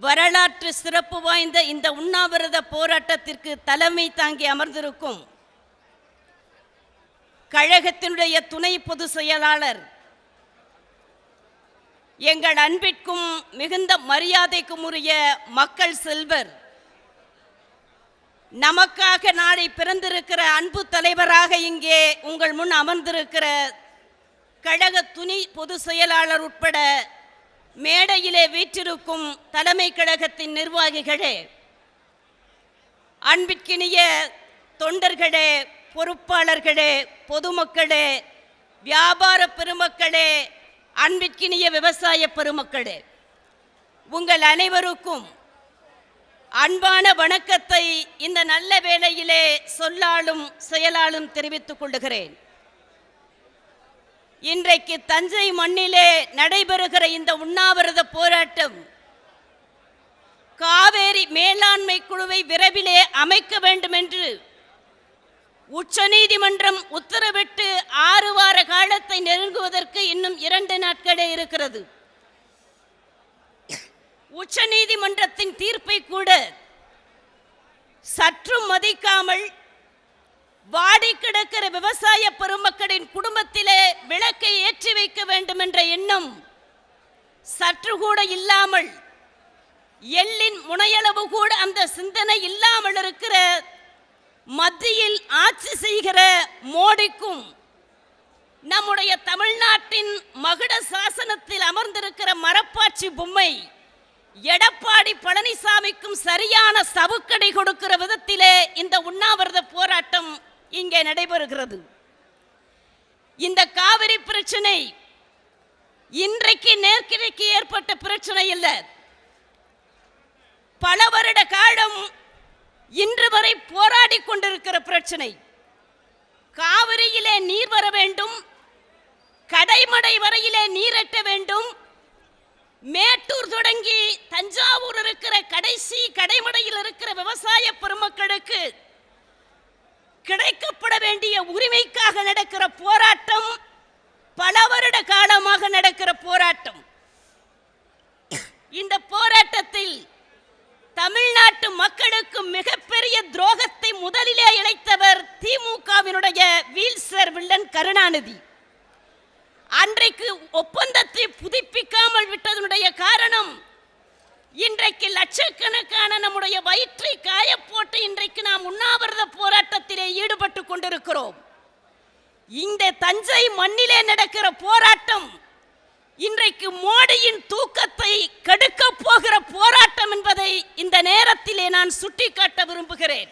வரலாற்று சிறப்பு வாய்ந்த இந்த உண்ணாவிரத போராட்டத்திற்கு தலைமை தாங்கி அமர்ந்திருக்கும் கழகத்தினுடைய துணை பொதுச் செயலாளர் எங்கள் அன்பிற்கும் மிகுந்த மரியாதைக்கும் உரிய மக்கள் செல்வர் நமக்காக நாளை பிறந்திருக்கிற அன்பு தலைவராக இங்கே உங்கள் முன் அமர்ந்திருக்கிற கழக துணை பொதுச் செயலாளர் உட்பட மேடையிலே வீற்றிருக்கும் தலைமை கழகத்தின் நிர்வாகிகளே அன்பிற்கினிய தொண்டர்களே பொறுப்பாளர்களே பொதுமக்களே வியாபார பெருமக்களே அன்பிற்கினிய விவசாய பெருமக்களே உங்கள் அனைவருக்கும் அன்பான வணக்கத்தை இந்த நல்ல வேளையிலே சொல்லாலும் செயலாலும் தெரிவித்துக் கொள்ளுகிறேன். இன்றைக்கு தஞ்சை மண்ணிலே நடைபெறுகிற இந்த உண்ணாவிரத போராட்டம் காவேரி மேலாண்மை குழுவை விரைவிலே அமைக்க வேண்டும் என்று உச்சநீதிமன்றம் உத்தரவிட்டு ஆறு வார காலத்தை நெருங்குவதற்கு இன்னும் இரண்டு நாட்களே இருக்கிறது. உச்சநீதிமன்றத்தின் தீர்ப்பை கூட சற்றும் மதிக்காமல் வாடி கிடக்கிற விவசாய பெருமக்களின் குடும்பத்திலே விளக்கை ஏற்றி வைக்க வேண்டும் என்ற எண்ணம் சற்று கூட இல்லாமல் எள்ளின் முனையளவு கூட அந்த சிந்தனை இல்லாமல் இருக்கிற மத்தியில் ஆட்சி செய்கிற மோடிக்கும் நம்முடைய தமிழ்நாட்டின் மகுட சாசனத்தில் அமர்ந்திருக்கிற மரப்பாச்சி பொம்மை எடப்பாடி பழனிசாமிக்கும் சரியான சவுக்கடை கொடுக்கிற விதத்திலே இந்த உண்ணாவிரத போராட்டம் இங்கே நடைபெறுகிறது. இந்த காவிரி பிரச்சனை இன்றைக்கு நேர்கிறைக்கு ஏற்பட்ட பிரச்சனை இல்லை பல வருட காலம் இன்று வரை போராடி கொண்டிருக்கிற பிரச்சனை. காவிரியிலே நீர் வர வேண்டும். கடைமடை வரையிலே நீரட்ட வேண்டும். மேட்டூர் தொடங்கி தஞ்சாவூர் இருக்கிற கடைசி கடைமடையில் இருக்கிற விவசாய பெருமக்களுக்கு கிடைக்கப்பட வேண்டிய உரிமைக்காக நடக்கிற போராட்டம் பல வருட காலமாக நடக்கிற போராட்டம். இந்த போராட்டத்தில் தமிழ்நாட்டு மக்களுக்கு மிகப்பெரிய துரோகத்தை முதலிலே இழைத்தவர் திமுகவினுடைய வீல்சர் வில்லன் கருணாநிதி. அன்றைக்கு ஒப்பந்தத்தை புதுப்பிக்காமல் விட்டதனுடைய காரணம் இன்றைக்கு லட்சக்கணக்கான நம்முடைய வயிற்றை காய போட்டு இன்றைக்கு நாம் உண்ணாவிரத போராட்டத்திலே ஈடுபட்டு கொண்டிருக்கிறோம். இந்த தஞ்சை மண்ணிலே நடக்கிற போராட்டம் இன்றைக்கு மோடியின் தூக்கத்தை கெடுக்க போகிற போராட்டம் என்பதை இந்த நேரத்திலே நான் சுட்டிக்காட்ட விரும்புகிறேன்.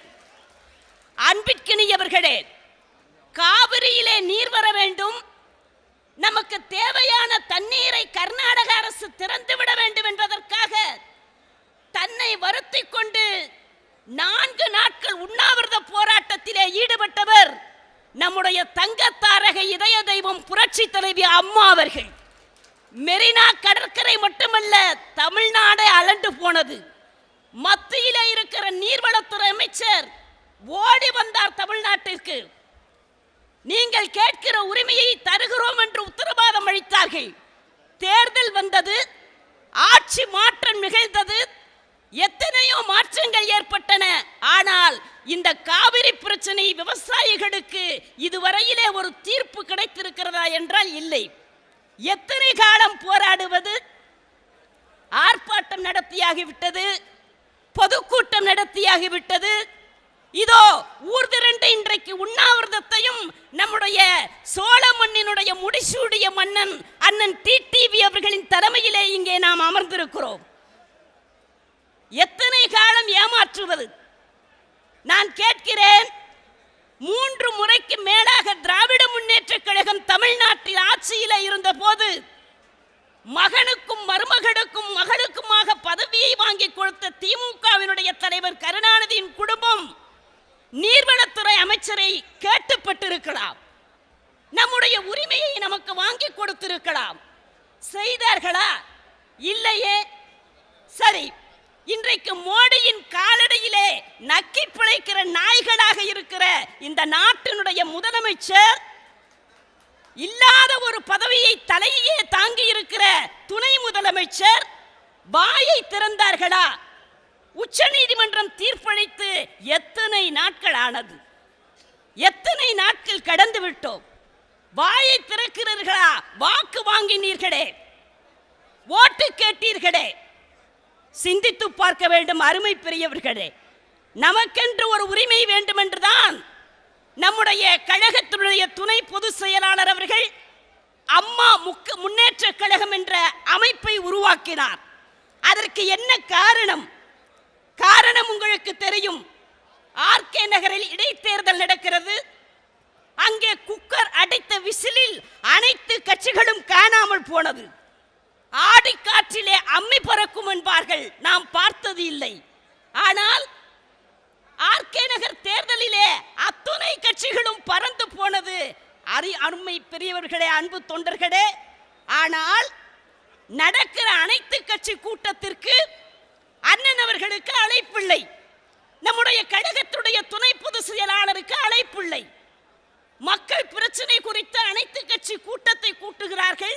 அன்பிற்கினியவர்களே காவிரியிலே நீர் வர வேண்டும். நமக்கு தேவையான தண்ணீரை கர்நாடக அரசு திறந்துவிட வேண்டும் என்பதற்காக தன்னை வருத்தி கொண்டு நான்கு நாட்கள் உண்ணாவிரத போராட்டத்திலே ஈடுபட்டவர் நம்முடைய தங்கத்தாரக இதய தெய்வம் புரட்சி தலைவி அம்மா அவர்கள். மெரினா கடற்கரை மட்டுமல்ல தமிழ்நாடே அலண்டு போனது. மத்தியில இருக்கிற நீர்வளத்துறை அமைச்சர் ஓடி வந்தார் தமிழ்நாட்டிற்கு. நீங்கள் கேட்கிற உரிமையை தருகிறோம் என்று உத்தரவாதம் அளித்தார்கள். தேர்தல் வந்தது ஆட்சி மாற்றம் நிகழ்ந்தது. எத்தனையோ மாற்றங்கள் ஏற்பட்டன. ஆனால் இந்த காவிரி பிரச்சனை விவசாயிகளுக்கு இதுவரையிலே ஒரு தீர்ப்பு கிடைத்திருக்கிறதா என்றால் இல்லை. எத்தனை காலம் போராடுவது? ஆர்ப்பாட்டம் நடத்தியாகிவிட்டது. பொதுக்கூட்டம் நடத்தியாகிவிட்டது. இதோ ஊர் திரண்டு இன்றைக்கு உண்ணாவிரதத்தையும் நம்முடைய சோழ மண்ணினுடைய முடிசூடிய மன்னன் அண்ணன் டிடிவி அவர்களின் தலைமையிலே இங்கே நாம் அமர்ந்திருக்கிறோம். எத்தனை காலம் ஏமாற்றுவது? நான் கேட்கிறேன் மூன்று முறைக்கு மேலாக திராவிட முன்னேற்ற கழகம் தமிழ்நாட்டில் ஆட்சியில் இருந்த போது மகனுக்கும் மருமகனுக்கும் மகளுக்குமாக பதவியை வாங்கி கொடுத்த திமுகவினுடைய தலைவர் கருணாநிதியின் குடும்பம் நீர்வளத்துறை அமைச்சரை கேட்டுப்பட்டிருக்கலாம். நம்முடைய உரிமையை நமக்கு வாங்கி கொடுத்திருக்கலாம். செய்தார்களா? இல்லையே. சரி இன்றைக்கு மோடியின் காலடியிலே நக்கி பிழைக்கிற நாய்களாக இருக்கிற இந்த நாட்டினுடைய முதலமைச்சர் இல்லாத ஒரு பதவியை தலையே தாங்கி இருக்கிற துணை முதலமைச்சர் வாயை திறந்தார்களா? உச்ச நீதிமன்றம் தீர்ப்பளித்து எத்தனை நாட்கள் ஆனது? எத்தனை நாட்கள் கடந்து விட்டோம்? வாயை திறக்கிறீர்களா? வாக்கு வாங்கினீர்களே? ஓட்டு கேட்டீர்களே? சிந்தித்து பார்க்க வேண்டும் அருமை பெரியவர்களே. நமக்கென்று ஒரு உரிமை வேண்டும் என்றுதான் நம்முடைய கழகத்தினுடைய துணை பொதுச் செயலாளர் அவர்கள் அம்மா முக்க முன்னேற்ற கழகம் என்ற அமைப்பை உருவாக்கினார். அதற்கு என்ன காரணம்? காரணம் உங்களுக்கு தெரியும். ஆர்கே நகரில் இடைத்தேர்தல் நடக்கிறது. அங்கே குக்கர் அடைத்த விசிலில் அனைத்து கட்சிகளும் காணாமல் போனது. ஆடிக்காற்றிலே அம்மி பறக்கும் என்பார்கள். நாம் பார்த்தது இல்லை. ஆனால் ஆர்கே நகர் தேர்தலிலே அத்துணை கட்சிகளும் பறந்து போனது. அரி அருமை பெரியவர்களே அன்பு தொண்டர்களே ஆனால் நடக்கிற அனைத்து கட்சி கூட்டத்திற்கு அண்ணன் அவர்களுக்கு அழைப்பில்லை. நம்முடைய கழகத்துடைய துணை பொதுச் செயலாளருக்கு அழைப்பில்லை. மக்கள் பிரச்சனை குறித்த அனைத்து கட்சி கூட்டத்தை கூட்டுகிறார்கள்.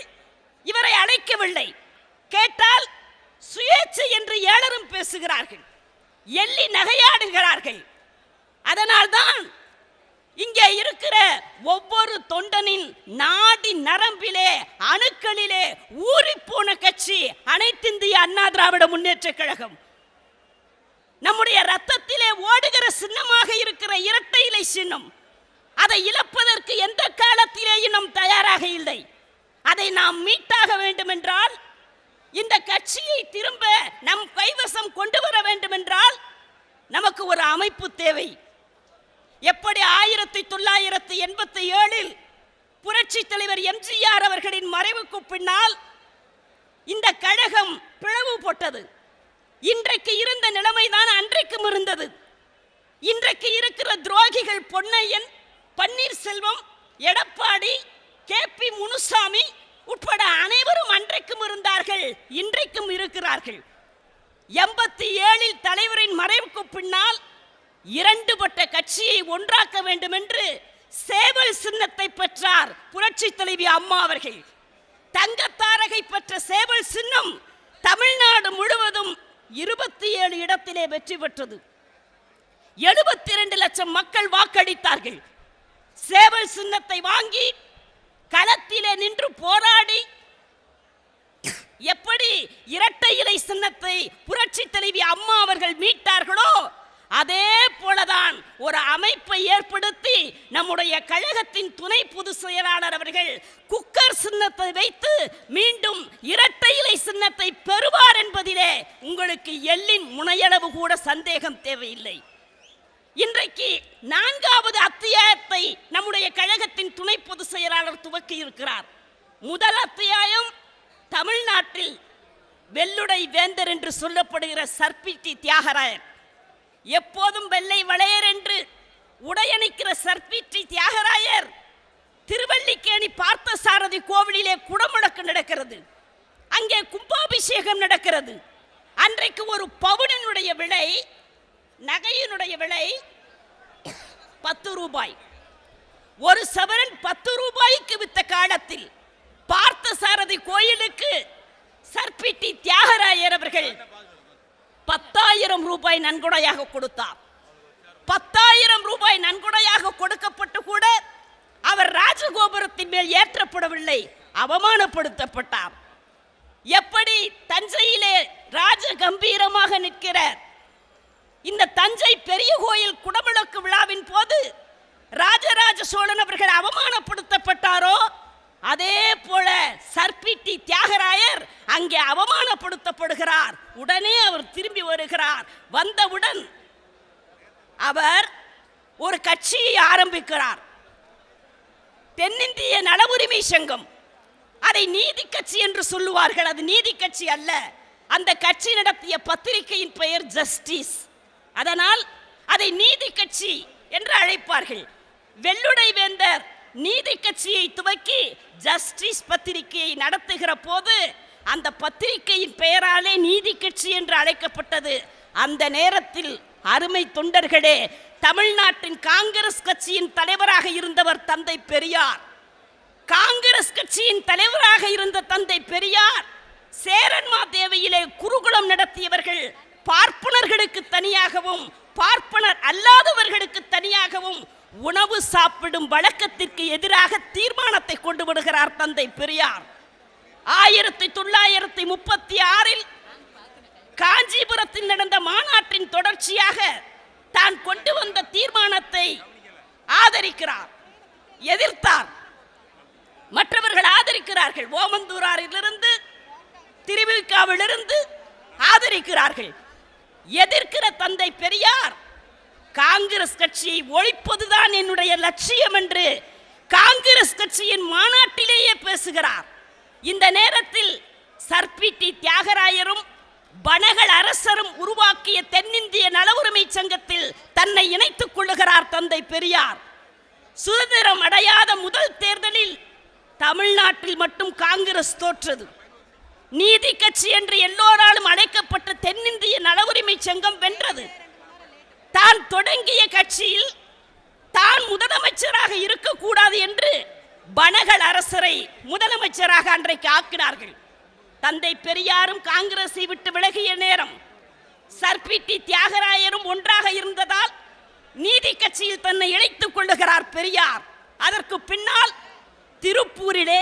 இவரை அழைக்கவில்லை. கேட்டால் சுயேட்சை என்று ஏழரும் பேசுகிறார்கள். எள்ளி நகையாடுகிறார்கள். அதனால்தான் இங்கே இருக்கிற ஒவ்வொரு தொண்டனின் நாடி நரம்பிலே அணுக்களிலே ஊறிப்போன கட்சி அனைத்திந்திய அண்ணா திராவிட முன்னேற்ற கழகம். நம்முடைய ரத்தத்திலே ஓடுகிற சின்னமாக இருக்கிற இரட்டை இலை சின்னம் அதை இழப்பதற்கு எந்த காலத்திலேயும் நாம் தயாராக இல்லை. அதை நாம் மீட்டாக வேண்டும் என்றால் இந்த கட்சியை திரும்ப நம் கைவசம் கொண்டு வர வேண்டும் என்றால் நமக்கு ஒரு அமைப்பு தேவை. எப்படி ஆயிரத்தி தொள்ளாயிரத்தி எண்பத்தி ஏழில் புரட்சி தலைவர் எம்ஜிஆர் அவர்களின் மறைவுக்கு பின்னால் இந்த கழகம் பிளவுபட்டது இன்றைக்கு இருந்த நிலைமைதான் அன்றைக்கும் இருந்தது. இன்றைக்கு இருக்கிற துரோகிகள் பொன்னையன் பன்னீர்செல்வம் எடப்பாடி கே பி முனுசாமி உட்பட அனைவரும் அன்றைக்கும் இருந்தார்கள் இன்றைக்கும் இருக்கிறார்கள். எண்பத்தி ஏழில் தலைவரின் மறைவுக்கு பின்னால் இரண்டுபட்ட கட்சியை ஒன்றாக்க வேண்டும் என்று சேவல் சின்னத்தை பெற்றார் புரட்சி தலைவி அம்மா அவர்கள். தங்கத்தாரகை பெற்ற சேவல் சின்னம் தமிழ்நாடு முழுவதும் இருபத்தி ஏழு இடத்திலே வெற்றி பெற்றது. எழுபத்தி இரண்டு லட்சம் மக்கள் வாக்களித்தார்கள். சேவல் சின்னத்தை வாங்கி களத்திலே நின்று போராடி. எப்படி இரட்டை இலை சின்னத்தை புரட்சி தலைவி அம்மா அவர்கள் மீட்டார்களோ அதே போலதான் ஒரு அமைப்பை ஏற்படுத்தி நம்முடைய கழகத்தின் துணை பொதுச் செயலாளர் அவர்கள் குக்கர் சின்னத்தை வைத்து மீண்டும் இரட்டை இலை சின்னத்தை பெறுவார் என்பதிலே உங்களுக்கு எள்ளின் முனையளவு கூட சந்தேகம் தேவையில்லை. இன்றைக்கு நான்காவது அத்தியாயத்தை நம்முடைய கழகத்தின் துணை பொதுச் செயலாளர் துவக்கி இருக்கிறார். முதல் அத்தியாயம் தமிழ்நாட்டில் வெள்ளுடை வேந்தர் என்று சொல்லப்படுகிற சர்பிட்டி தியாகராயர் எப்போதும் வெள்ளை வளையர் என்று உடையணிக்கிற சர்பிட்டி தியாகராயர் திருவல்லிக்கேணி பார்த்த சாரதி கோவிலிலே குடமுழக்கு நடக்கிறது. அங்கே கும்பாபிஷேகம் நடக்கிறது. அன்றைக்கு ஒரு பவுனனுடைய விலை நகையினுடைய விலை பத்து ரூபாய். ஒரு சவரன் பத்து ரூபாய்க்கு வித்த காலத்தில் பார்த்த சாரதி கோயிலுக்கு சர்பிட்டி தியாகராயர் அவர்கள் பத்தாயிரம் ரூபாய் நன்கொடையாக கொடுத்தார். பத்தாயிரம் ரூபாய் நன்கொடையாக கொடுக்கப்பட்டு கூட அவர் ராஜகோபுரத்தின் மேல் ஏற்றப்படவில்லை அவமானப்படுத்தப்பட்டார். எப்படி தஞ்சையிலே ராஜ கம்பீரமாக நிற்கிறார்? இந்த தஞ்சை பெரிய கோயில் குடமுழக்கு விழாவின் போது ராஜராஜ சோழன் அவர்கள் அவமானப்படுத்தப்பட்டாரோ அதே போல சர்பிட்டி தியாகராயர் அங்கே அவமானப்படுத்தப்படுகிறார். உடனே அவர் திரும்பி வருகிறார். வந்தவுடன் அவர் ஒரு கட்சியை ஆரம்பிக்கிறார். தென்னிந்திய நல உரிமை சங்கம். அதை நீதி கட்சி என்று சொல்லுவார்கள். அது நீதி கட்சி அல்ல. அந்த கட்சி நடத்திய பத்திரிகையின் பெயர் ஜஸ்டிஸ். அதனால் அதை நீதி கட்சி என்று அழைப்பார்கள். வெள்ளுடை வேந்தர் நீதி கட்சியை துவக்கி ஜஸ்டிஸ் பத்திரிகையை நடத்துகிற போது அந்த பத்திரிகையின் பெயராலே நீதி கட்சி என்று அழைக்கப்பட்டது. அந்த நேரத்தில் அருமை தொண்டர்களே தமிழ்நாட்டின் காங்கிரஸ் கட்சியின் தலைவராக இருந்தவர் தந்தை பெரியார். காங்கிரஸ் கட்சியின் தலைவராக இருந்த தந்தை பெரியார் சேரன்மா தேவையிலே குருகுலம் நடத்தியவர்கள் பார்ப்பனர்களுக்கு தனியாகவும் பார்ப்பனர் அல்லாதவர்களுக்கு தனியாகவும் உணவு சாப்பிடும் வழக்கத்திற்கு எதிராக தீர்மானத்தை கொண்டு விடுகிறார் தந்தை பெரியார். ஆயிரத்தி தொள்ளாயிரத்தி முப்பத்தி ஆறில் காஞ்சிபுரத்தில் நடந்த மாநாட்டின் தொடர்ச்சியாக தான் கொண்டு வந்த தீர்மானத்தை ஆதரிக்கிறார் எதிர்த்தார். மற்றவர்கள் ஆதரிக்கிறார்கள். ஓமந்தூராரிலிருந்து திருவிக்காவிலிருந்து ஆதரிக்கிறார்கள். எதிர்க்கிற தந்தை பெரியார் காங்கிரஸ் கட்சியை ஒழிப்பதுதான் என்னுடைய லட்சியம் என்று காங்கிரஸ் கட்சியின் மாநாட்டிலேயே பேசுகிறார். இந்த நேரத்தில் சர்பிடி தியாகராயரும் பனகள் அரசரும் உருவாக்கிய தென்னிந்திய நல உரிமை சங்கத்தில் தன்னை இணைத்துக் கொள்ளுகிறார் தந்தை பெரியார். சுதந்திரம் அடையாத முதல் தேர்தலில் தமிழ்நாட்டில் மட்டும் காங்கிரஸ் தோற்றது. நீதி கட்சி என்று எல்லோராலும் அழைக்கப்பட்ட தென்னிந்திய நல உரிமை சங்கம் வென்றது. தான் தொடங்கிய கட்சியில் தான் முதலமைச்சராக இருக்கக்கூடாது என்று பனகல் அரசரை முதலமைச்சராக அன்றைக்கு ஆக்கினார்கள். தந்தை பெரியாரும் காங்கிரஸை விட்டு விலகிய நேரம் சர்பிடி தியாகராயரும் ஒன்றாக இருந்ததால் நீதி கட்சியில் தன்னை இழைத்துக் கொள்ளுகிறார் பெரியார். அதற்கு பின்னால் திருப்பூரிலே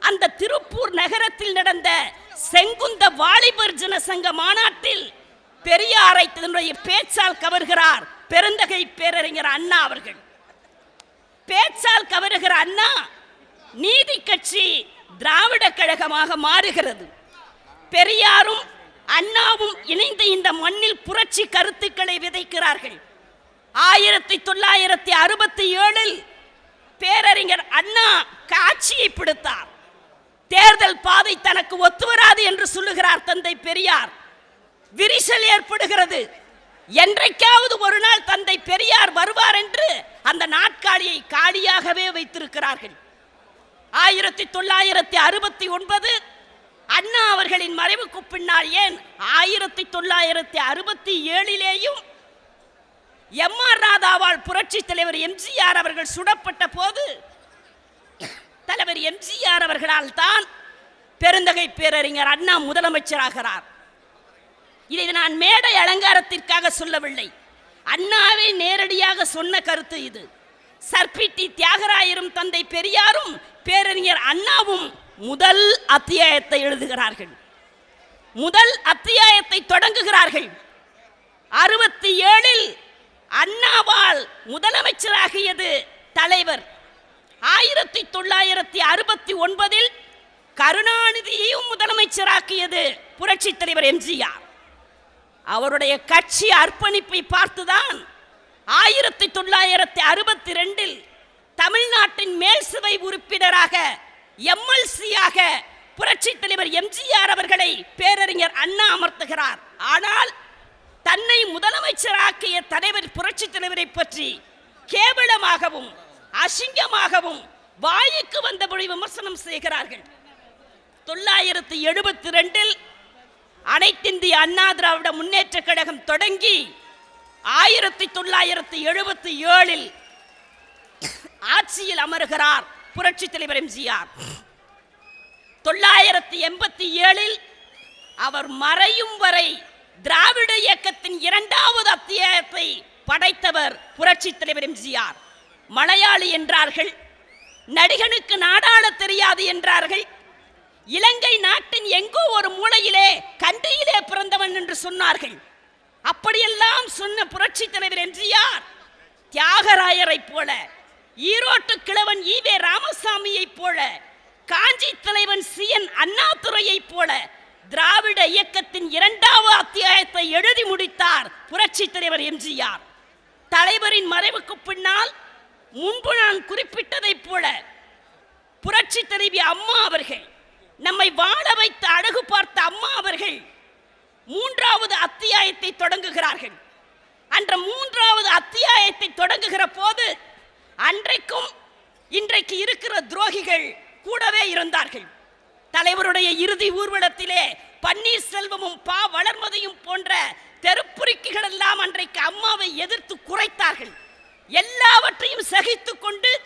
அந்த திருப்பூர் நகரத்தில் நடந்த செங்குந்த வாலிபர் ஜனசங்க மாநாட்டில் பெரியாரை தன்னுடைய பேச்சால் கவர்கிறார் பெருந்தகை பேரறிஞர் அண்ணா அவர்கள். பேச்சால் கவருகிற அண்ணா நீதி கட்சி திராவிட கழகமாக மாறுகிறது. பெரியாரும் அண்ணாவும் இணைந்து இந்த மண்ணில் புரட்சி கருத்துக்களை விதைக்கிறார்கள். ஆயிரத்தி தொள்ளாயிரத்தி அறுபத்தி ஏழில் பேரறிஞர் அண்ணா காட்சியை பிடித்தார். தேர்தல் பாதை தனக்கு ஒத்து வராது என்று சொல்லுகிறார் தந்தை பெரியார். விரிசல் ஏற்படுகிறது. என்றைக்காவது ஒரு நாள் தந்தை பெரியார் வருவார் என்று அந்த நாட்காலியை காலியாகவே வைத்திருக்கிறார்கள். ஆயிரத்தி தொள்ளாயிரத்தி அறுபத்தி ஒன்பது அண்ணா அவர்களின் மறைவுக்கு பின்னால் ஏன் ஆயிரத்தி தொள்ளாயிரத்தி அறுபத்தி ஏழிலேயும் எம் ஆர் ராதாவால் புரட்சி தலைவர் எம்ஜிஆர் அவர்கள் சுடப்பட்ட போது தலைவர் எம்ஜிஆர் அவர்களால் தான் பெருந்தகை பேரறிஞர் அண்ணா முதலமைச்சராகிறார். இதை நான் மேடை அலங்காரத்திற்காக சொல்லவில்லை. அண்ணாவே நேரடியாக சொன்ன கருத்து இது. சர்பிட்டி தியாகராயரும் தந்தை பெரியாரும் பேரறிஞர் அண்ணாவும் முதல் அத்தியாயத்தை எழுதுகிறார்கள். முதல் அத்தியாயத்தை தொடங்குகிறார்கள். அறுபத்தி ஏழில் அண்ணாவால் முதலமைச்சராகியது தலைவர் தொள்ளாயிரத்தி அறுபத்தி ஒன்பதில் கருணாநிதியையும் முதலமைச்சராக்கியது புரட்சி தலைவர் எம்ஜிஆர். அவருடைய கட்சி அர்ப்பணிப்பை பார்த்துதான் ஆயிரத்தி தொள்ளாயிரத்தி அறுபத்தி ரெண்டில் தமிழ்நாட்டின் மேல் சுவை உறுப்பினராக எம்எல்சியாக புரட்சி தலைவர் எம்ஜிஆர் அவர்களை பேரறிஞர் அண்ணா அமர்த்துகிறார். ஆனால் தன்னை முதலமைச்சராக்கிய தலைவர் புரட்சி தலைவரை பற்றி கேவலமாகவும் அசிங்கமாகவும் வாய்க்கு வந்தபடி விமர்சனம் செய்கிறார்கள். தொள்ளாயிரத்தி எழுபத்தி ரெண்டில் அனைத்திந்திய அண்ணா திராவிட முன்னேற்ற கழகம் தொடங்கி ஆயிரத்தி தொள்ளாயிரத்தி எழுபத்தி ஏழில் ஆட்சியில் அமருகிறார் புரட்சி தலைவர் எம்ஜிஆர். தொள்ளாயிரத்தி எண்பத்தி ஏழில் அவர் மறையும் வரை திராவிட இயக்கத்தின் இரண்டாவது அத்தியாயத்தை படைத்தவர் புரட்சி தலைவர் எம்ஜிஆர். மலையாளி என்றார்கள். நடிகனுக்கு நாடாள தெரியாது என்றார்கள். இலங்கை நாட்டின் எங்கோ ஒரு மூலையிலே கண்டியிலே பிறந்தவன் என்று சொன்னார்கள். அப்படியெல்லாம் சொன்ன புரட்சி தலைவர் எம்ஜிஆர் தியாகராயரை போல ஈரோட்டு கிழவன் ஈவே ராமசாமியை போல காஞ்சி தலைவன் சி என் அண்ணாதுரையை போல திராவிட இயக்கத்தின் இரண்டாவது அத்தியாயத்தை எழுதி முடித்தார் புரட்சி தலைவர் எம்ஜிஆர். தலைவரின் மறைவுக்கு பின்னால் முன்பு நான் குறிப்பிட்டதைப் போல புரட்சி தலைவி அம்மா அவர்கள் நம்மை வாழ வைத்த அழகு பார்த்த அம்மா அவர்கள் மூன்றாவது அத்தியாயத்தை தொடங்குகிறார்கள். அன்ற மூன்றாவது அத்தியாயத்தை தொடங்குகிற போது அன்றைக்கும் இன்றைக்கு இருக்கிற துரோகிகள் கூடவே இருந்தார்கள். தலைவருடைய இறுதி ஊர்வலத்திலே பன்னீர்செல்வமும் பா வளர்மதையும் போன்ற தெருப்புரிக்குகள் எல்லாம் அன்றைக்கு அம்மாவை எதிர்த்து குறைத்தார்கள். எல்லாவற்றையும் சகித்து கொண்டு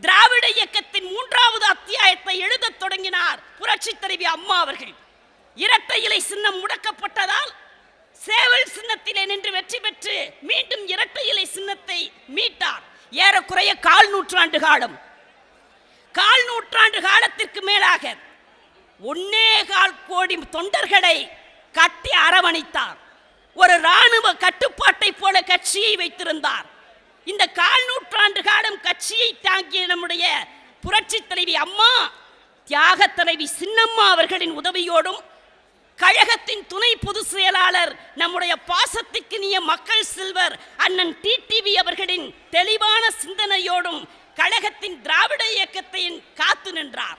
திராவிட இயக்கத்தின் மூன்றாவது அத்தியாயத்தை எழுதத் தொடங்கினார் புரட்சி தலைவி அம்மா அவர்கள். இரட்டை இலை சின்னம் முடக்கப்பட்டதால் சேவல் சின்னத்திலே நின்று வெற்றி பெற்று மீண்டும் இரட்டை இலை சின்னத்தை மீட்டார். ஏறக்குறைய கால் நூற்றாண்டு காலம். கால் நூற்றாண்டு காலத்திற்கு மேலாக ஒன்னே கால் கோடி தொண்டர்களை கட்டி அரவணைத்தார். ஒரு இராணுவ கட்டுப்பாட்டை போல கட்சியை வைத்திருந்தார். இந்த கால் நூற்றாண்டு காலம் கட்சியை தாங்கிய நம்முடைய புரட்சி தலைவி அம்மா தியாக தலைவி சின்னம்மா அவர்களின் உதவியோடும் கழகத்தின் துணை பொதுச் செயலாளர் நம்முடைய பாசத்துக்கினிய மக்கள் செல்வர் அண்ணன் டிடிவி அவர்களின் தெளிவான சிந்தனையோடும் கழகத்தின் திராவிட இயக்கத்தையும் காத்து நின்றார்.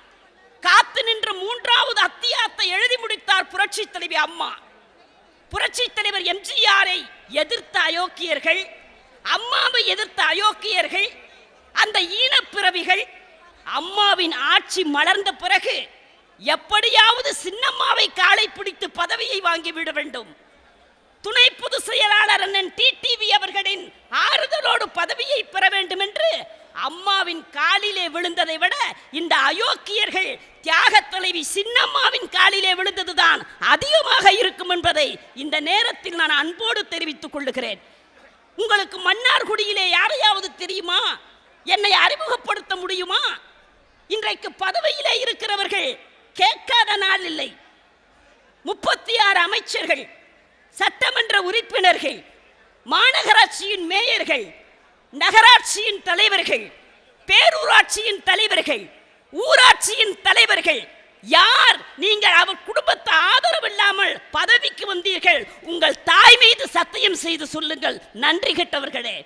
காத்து நின்ற மூன்றாவது அத்தியாயத்தை எழுதி முடித்தார் புரட்சி தலைவி அம்மா. புரட்சி தலைவர் எம்ஜிஆரை எதிர்த்த அயோக்கியர்கள் அம்மாவை எதிர்த்த அயோக்கியர்கள் அந்த ஈனப்பிறவிகள் அம்மாவின் ஆட்சி மலர்ந்த பிறகு எப்படியாவது சின்னம்மாவை காலை பிடித்து பதவியை வாங்கி விட வேண்டும். துணை பொதுச் செயலாளர் அண்ணன் டிடிவி அவர்களின் ஆறுதலோடு பதவியை பெற வேண்டும் என்று அம்மாவின் காலிலே விழுந்ததை விட இந்த அயோக்கியர்கள் தியாக தலைவி சின்னம்மாவின் காலிலே விழுந்ததுதான் அதிகமாக இருக்கும் என்பதை இந்த நேரத்தில் நான் அன்போடு தெரிவித்துக் கொள்ளுகிறேன். உங்களுக்கு மன்னார்குடியிலே யாரையாவது தெரியுமா? என்னை அறிமுகப்படுத்த முடியுமா? இன்றைக்கு பதவியிலே இருக்கிறவர்கள் கேட்காத நாள் இல்லை. முப்பத்தி ஆறு அமைச்சர்கள் சட்டமன்ற உறுப்பினர்கள் மாநகராட்சியின் மேயர்கள் நகராட்சியின் தலைவர்கள் பேரூராட்சியின் தலைவர்கள் ஊராட்சியின் தலைவர்கள் யார் நீங்கள் அவர் குடும்பத்தை ஆதரவு இல்லாமல் பதவிக்கு வந்தீர்கள் உங்கள் தாய் மீது சத்தியம் செய்து சொல்லுங்கள். நன்றி கெட்டவர்களே.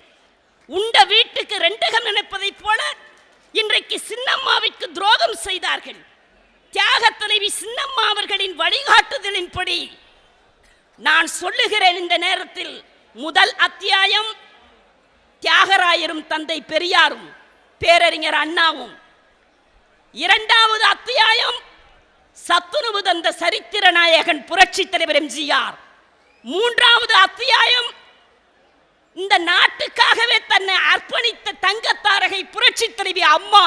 உண்ட வீட்டுக்கு ரெண்டகம் நினைப்பதைப் போல இன்றைக்கு சின்னம்மாவிற்கு துரோகம் செய்தார்கள். தியாக தலைவி சின்னம்மா அவர்களின் வழிகாட்டுதலின்படி நான் சொல்லுகிறேன் இந்த நேரத்தில் முதல் அத்தியாயம் தியாகராயரும் தந்தை பெரியாரும் பேரறிஞர் அண்ணாவும். இரண்டாவது அத்தியாயம் சத்துணவு தந்த சரித்திர நாயகன் புரட்சி தலைவர் எம்ஜிஆர். மூன்றாவது அத்தியாயம் இந்த நாட்டுக்காகவே தன்னை அர்ப்பணித்த தங்கத்தாரகை புரட்சி தலைவி அம்மா.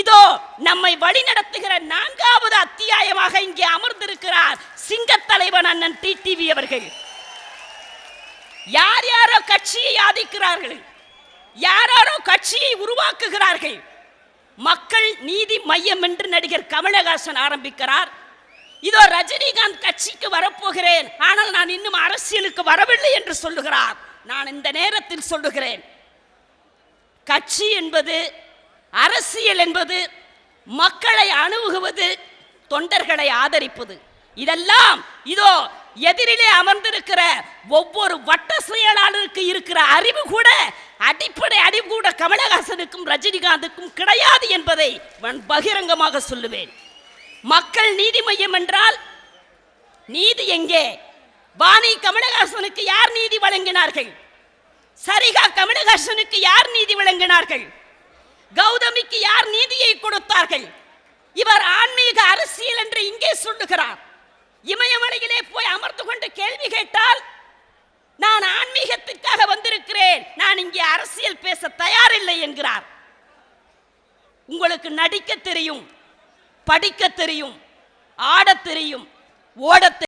இதோ நம்மை வழிநடத்துகிற நான்காவது அத்தியாயமாக இங்கே அமர்ந்திருக்கிறார் சிங்கத்தலைவன் தலைவன் அண்ணன் டிடிவி அவர்கள். யார் யாரோ கட்சியை ஆதிக்கிறார்கள் யாராரோ கட்சியை உருவாக்குகிறார்கள்? மக்கள் நீதி மையம் என்று நடிகர் கமலஹாசன் ஆரம்பிக்கிறார். இதோ ரஜினிகாந்த் கட்சிக்கு வரப்போகிறேன். ஆனால் நான் இன்னும் அரசியலுக்கு வரவில்லை என்று சொல்லுகிறார். நான் இந்த நேரத்தில் சொல்லுகிறேன். கட்சி என்பது அரசியல் என்பது மக்களை அணுகுவது தொண்டர்களை ஆதரிப்பது. இதெல்லாம் இதோ எதிரிலே அமர்ந்திருக்கிற ஒவ்வொரு வட்ட செயலாளருக்கு இருக்கிற அறிவு கூட அடிப்படை அறிவு கூட கமலஹாசனுக்கும் ரஜினிகாந்துக்கும் கிடையாது என்பதை நான் பகிரங்கமாக சொல்லுவேன். மக்கள் நீதி மையம் என்றால் நீதி எங்கே? வாணி கமலஹாசனுக்கு யார் நீதி வழங்கினார்கள்? சரிகா கமலஹாசனுக்கு யார் நீதி வழங்கினார்கள்? கௌதமிக்கு யார் நீதியை கொடுத்தார்கள்? இவர் ஆன்மீக அரசியல் என்று இங்கே சொல்லுகிறார். இமயமலையிலே போய் அமர்ந்து கொண்டு கேள்வி கேட்டால் நான் ஆன்மீகத்துக்காக வந்திருக்கிறேன். நான் இங்கே அரசியல் பேச தயாரில்லை என்கிறார். உங்களுக்கு நடிக்க தெரியும் படிக்க தெரியும் ஆடத் தெரியும் ஓடத்